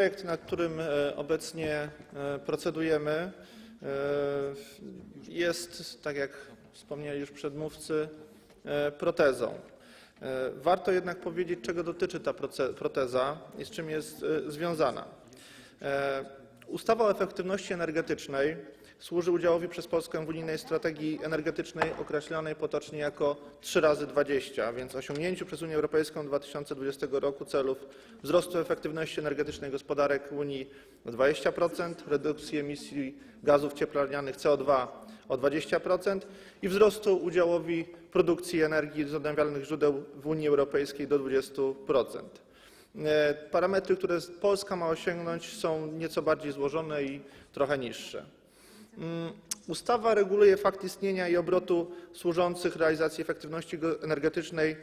Projekt, nad którym e, obecnie e, procedujemy, e, jest, tak jak wspomnieli już przedmówcy, protezą. Warto jednak powiedzieć, czego dotyczy ta proteza i z czym jest związana. Ustawa o efektywności energetycznej służy udziałowi przez Polskę w unijnej strategii energetycznej określonej potocznie jako 3 razy 20, a więc osiągnięciu przez Unię Europejską 2020 roku celów wzrostu efektywności energetycznej gospodarek Unii o 20%, redukcji emisji gazów cieplarnianych CO2 o 20% i wzrostu udziałowi produkcji energii z odnawialnych źródeł w Unii Europejskiej do 20%. E, Parametry, które Polska ma osiągnąć, są nieco bardziej złożone i trochę niższe. Mm, Ustawa reguluje fakt istnienia i obrotu służących realizacji efektywności energetycznej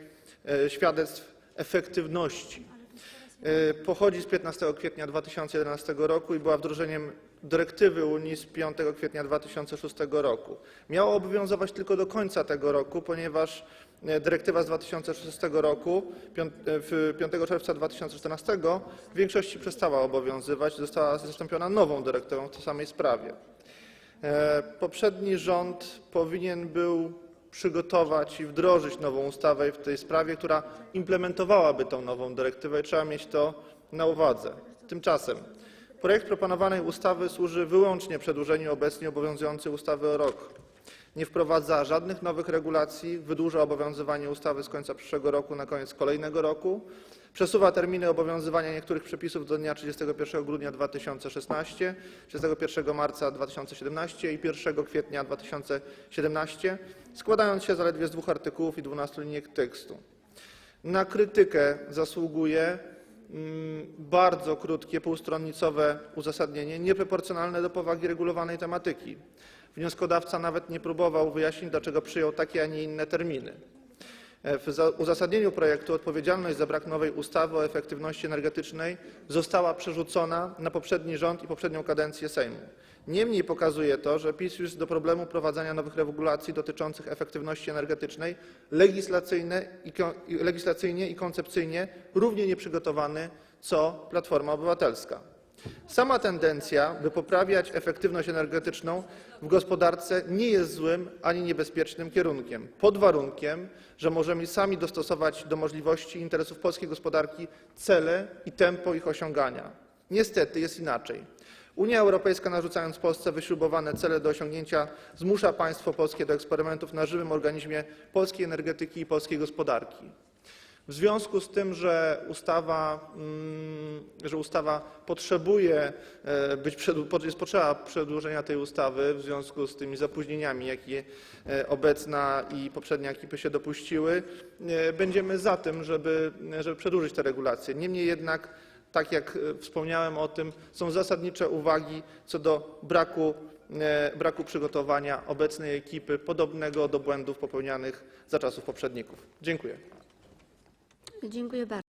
e, świadectw efektywności. E, Pochodzi z 15 kwietnia 2011 roku i była wdrożeniem dyrektywy Unii z 5 kwietnia 2006 roku. Miała obowiązywać tylko do końca tego roku, ponieważ e, dyrektywa z 2006 roku, piąt- e, w 5 czerwca 2014 w większości przestała obowiązywać, została zastąpiona nową dyrektywą w tej samej sprawie. E, Poprzedni rząd powinien był przygotować i wdrożyć nową ustawę w tej sprawie, która implementowałaby tą nową dyrektywę i trzeba mieć to na uwadze. Tymczasem projekt proponowanej ustawy służy wyłącznie przedłużeniu obecnie obowiązującej ustawy o rok. Nie wprowadza żadnych nowych regulacji, wydłuża obowiązywanie ustawy z końca przyszłego roku na koniec kolejnego roku, przesuwa terminy obowiązywania niektórych przepisów do dnia 31 grudnia 2016, 31 marca 2017 i 1 kwietnia 2017, składając się zaledwie z dwóch artykułów i 12 linijek tekstu. Na krytykę zasługuje mm, bardzo krótkie, półstronnicowe uzasadnienie, nieproporcjonalne do powagi regulowanej tematyki. Wnioskodawca nawet nie próbował wyjaśnić, dlaczego przyjął takie, a nie inne terminy. E, W za- uzasadnieniu projektu odpowiedzialność za brak nowej ustawy o efektywności energetycznej została przerzucona na poprzedni rząd i poprzednią kadencję Sejmu. Niemniej pokazuje to, że PiS już do problemu wprowadzania nowych regulacji dotyczących efektywności energetycznej legislacyjnie i koncepcyjnie równie nieprzygotowany co Platforma Obywatelska. Sama tendencja, by poprawiać efektywność energetyczną w gospodarce nie jest złym ani niebezpiecznym kierunkiem, pod warunkiem, że możemy sami dostosować do możliwości i interesów polskiej gospodarki cele i tempo ich osiągania. Niestety jest inaczej. Unia Europejska narzucając Polsce wyśrubowane cele do osiągnięcia zmusza państwo polskie do eksperymentów na żywym organizmie polskiej energetyki i polskiej gospodarki. W związku z tym, że mm, e, jest potrzeba przedłużenia tej ustawy w związku z tymi zapóźnieniami, jakie e, obecna i poprzednia ekipy się dopuściły, e, będziemy za tym, żeby, przedłużyć te regulacje. Niemniej jednak, tak jak wspomniałem o tym, są zasadnicze uwagi co do braku przygotowania obecnej ekipy, podobnego do błędów popełnianych za czasów poprzedników. Dziękuję. Dziękuję bardzo.